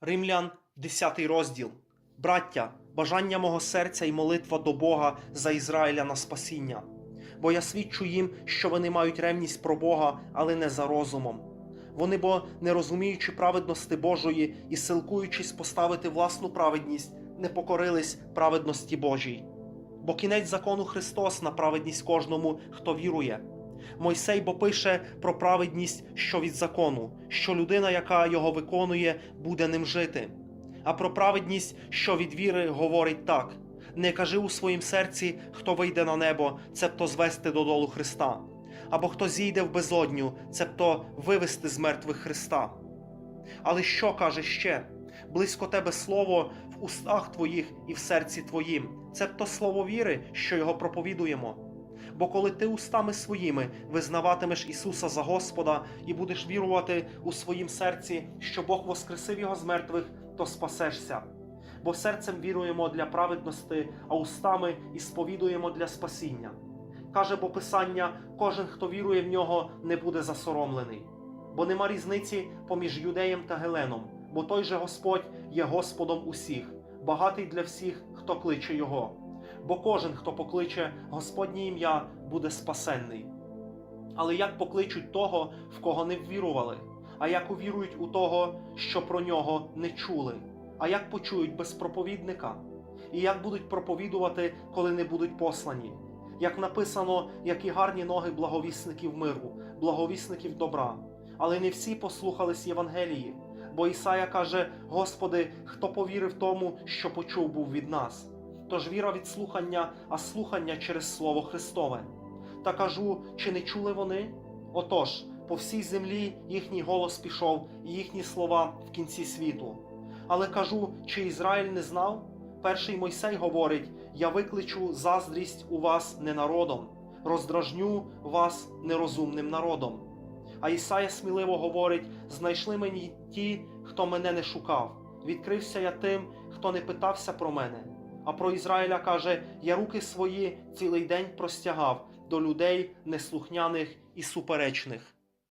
Римлян, 10 розділ. Браття, бажання мого серця і молитва до Бога за Ізраїля на спасіння. Бо я свідчу їм, що вони мають ревність про Бога, але не за розумом. Вони, бо не розуміючи праведності Божої і силкуючись поставити власну праведність, не покорились праведності Божій. Бо кінець закону Христос на праведність кожному, хто вірує. Мойсей бо пише про праведність, що від закону, що людина, яка його виконує, буде ним жити. А про праведність, що від віри, говорить так: не кажи у своїм серці, хто вийде на небо, цебто звести додолу Христа, або хто зійде в безодню, цебто вивести з мертвих Христа. Але що каже ще? Близько тебе слово в устах твоїх і в серці твоїм, цебто слово віри, що його проповідуємо. Бо коли ти устами своїми визнаватимеш Ісуса за Господа і будеш вірувати у своїм серці, що Бог воскресив Його з мертвих, то спасешся. Бо серцем віруємо для праведності, а устами і сповідуємо для спасіння. Каже бо Писання: кожен, хто вірує в нього, не буде засоромлений. Бо нема різниці поміж юдеєм та Геленом, бо той же Господь є Господом усіх, багатий для всіх, хто кличе Його. Бо кожен, хто покличе Господнє ім'я, буде спасенний. Але як покличуть того, в кого не ввірували, а як увірують у того, що про нього не чули, а як почують без проповідника, і як будуть проповідувати, коли не будуть послані? Як написано, які гарні ноги благовісників миру, благовісників добра, але не всі послухались Євангелії. Бо Ісая каже: Господи, хто повірив тому, що почув був від нас? Тож віра від слухання, а слухання через Слово Христове. Та кажу, чи не чули вони? Отож, по всій землі їхній голос пішов, і їхні слова в кінці світу. Але кажу, чи Ізраїль не знав? Перший Мойсей говорить: Я викличу заздрість у вас не народом, роздражню вас нерозумним народом. А Ісая сміливо говорить: знайшли мені ті, хто мене не шукав. Відкрився я тим, хто не питався про мене. А про Ізраїля каже: Я руки свої цілий день простягав до людей неслухняних і суперечних.